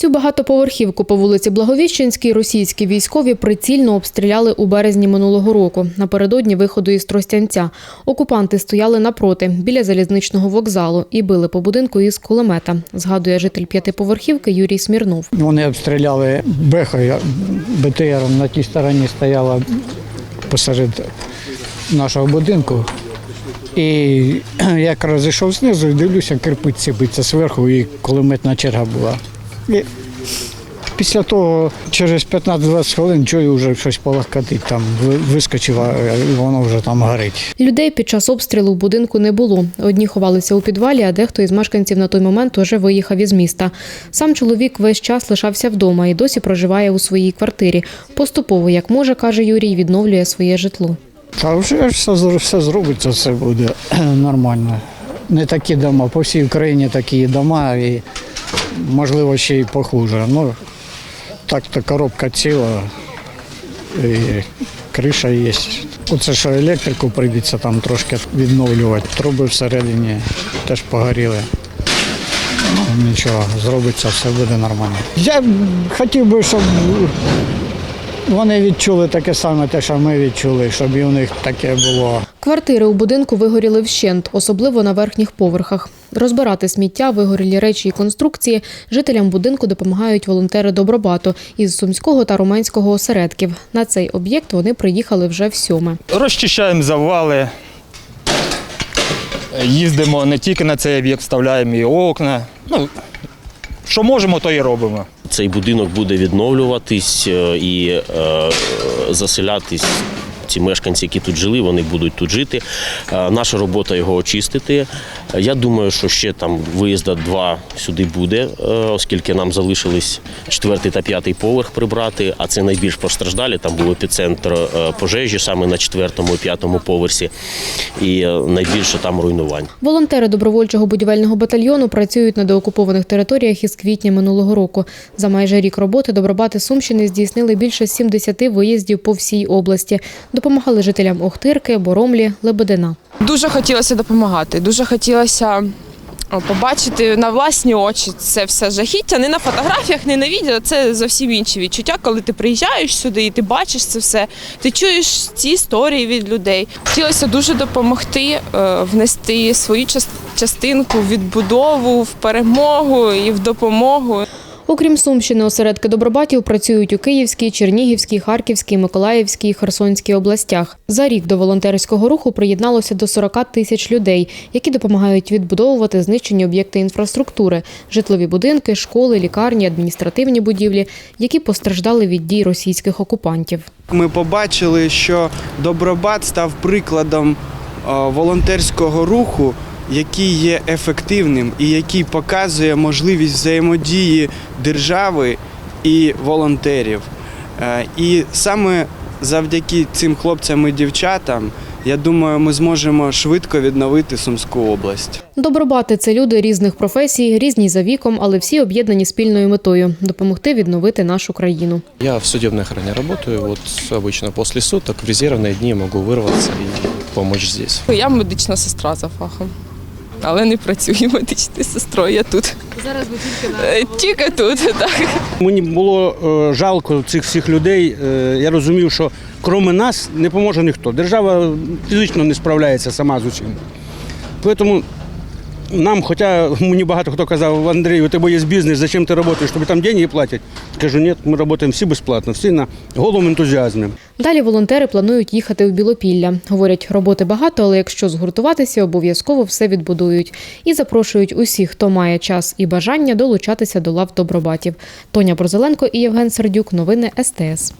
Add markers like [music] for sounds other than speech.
Цю багатоповерхівку по вулиці Благовіщенській російські військові прицільно обстріляли у березні минулого року. Напередодні виходу із Тростянця. Окупанти стояли напроти, біля залізничного вокзалу і били по будинку із кулемета, згадує житель п'ятиповерхівки Юрій Смірнов. Вони обстріляли бехою, БТРом на тій стороні стояла посеред нашого будинку. І [clears throat] як розійшов знизу, дивлюся, кирпиці биться зверху, і кулеметна черга була. І після того, через 15-20 хвилин, чую, вже щось полахкатить, там ви- вискочив, воно вже там горить. Людей під час обстрілу в будинку не було. Одні ховалися у підвалі, а дехто із мешканців на той момент уже виїхав із міста. Сам чоловік весь час лишався вдома і досі проживає у своїй квартирі. Поступово, як може, каже Юрій, відновлює своє житло. Та вже все, все зробиться, все буде [clears throat] нормально. Не такі дома, по всій Україні такі дома і можливо ще й похуже. Ну, так то коробка ціла, і криша є. Оце що електрику прийдеться там трошки відновлювати. Труби всередині теж погоріли. Нічого, зробиться, все буде нормально. Я хотів би, щоб вони відчули таке саме, те, що ми відчули, щоб і у них таке було. Квартири у будинку вигоріли вщент, особливо на верхніх поверхах. Розбирати сміття, вигорілі речі і конструкції жителям будинку допомагають волонтери Добробату із Сумського та Руманського осередків. На цей об'єкт вони приїхали вже в сьоме. Розчищаємо завали. Їздимо не тільки на цей об'єкт, вставляємо і окна. Ну, що можемо, то і робимо. Цей будинок буде відновлюватись е, і е, заселятись. Ці мешканці, які тут жили, вони будуть тут жити. Е, Наша робота його очистити. Я думаю, що ще там виїзда два сюди буде, е, оскільки нам залишились четвертий та п'ятий поверх прибрати, а це найбільш постраждалі. Там був епіцентр е, пожежі саме на четвертому і п'ятому поверсі, і найбільше там руйнувань. Волонтери добровольчого будівельного батальйону працюють на деокупованих територіях із квітня минулого року. За майже рік роботи Добробати Сумщини здійснили більше 70 виїздів по всій області. Допомагали жителям Охтирки, Боромлі, Лебедина. Дуже хотілося допомагати, дуже хотілося побачити на власні очі це все жахіття. Не на фотографіях, не на відео. Це зовсім інші відчуття, коли ти приїжджаєш сюди і ти бачиш це все. Ти чуєш ці історії від людей. Хотілося дуже допомогти, е, внести свою час- частинку в відбудову, в перемогу і в допомогу. Окрім Сумщини, осередки Добробатів працюють у Київській, Чернігівській, Харківській, Миколаївській Херсонській областях. За рік до волонтерського руху приєдналося до 40 тисяч людей, які допомагають відбудовувати знищені об'єкти інфраструктури, житлові будинки, школи, лікарні, адміністративні будівлі, які постраждали від дій російських окупантів. Ми побачили, що Добробат став прикладом е, волонтерського руху, який є ефективним і який показує можливість взаємодії держави і волонтерів. Е, І саме завдяки цим хлопцям і дівчатам, я думаю, ми зможемо швидко відновити Сумську область. Добробати це люди різних професій, різні за віком, але всі об'єднані спільною метою допомогти відновити нашу країну. Я в судебной охране работаю. Вот обычно после суток в резервные дни могу вырваться и помочь здесь. Я медична сестра за фахом, але не працюю медичною сестрою. Я тут. Зараз ви тільки тільки тут, так. Мені було е, жалко цих всіх людей. Е, я розумів, що крім нас не поможе ніхто. Держава фізично не справляється сама з усім. Тому нам, хоча мені багато хто казав, Андрій, у тебе є бізнес, зачем ти працюєш, тобі там гроші платять. Кажу, ні, ми працюємо всі безплатно, всі на голому ентузіазмі. Далі волонтери планують їхати в Білопілля. Говорять, роботи багато, але якщо згуртуватися, обов'язково все відбудують. І запрошують усіх, хто має час і бажання долучатися до лав добробатів. Тоня Борзеленко і Євген Сердюк. Новини СТС.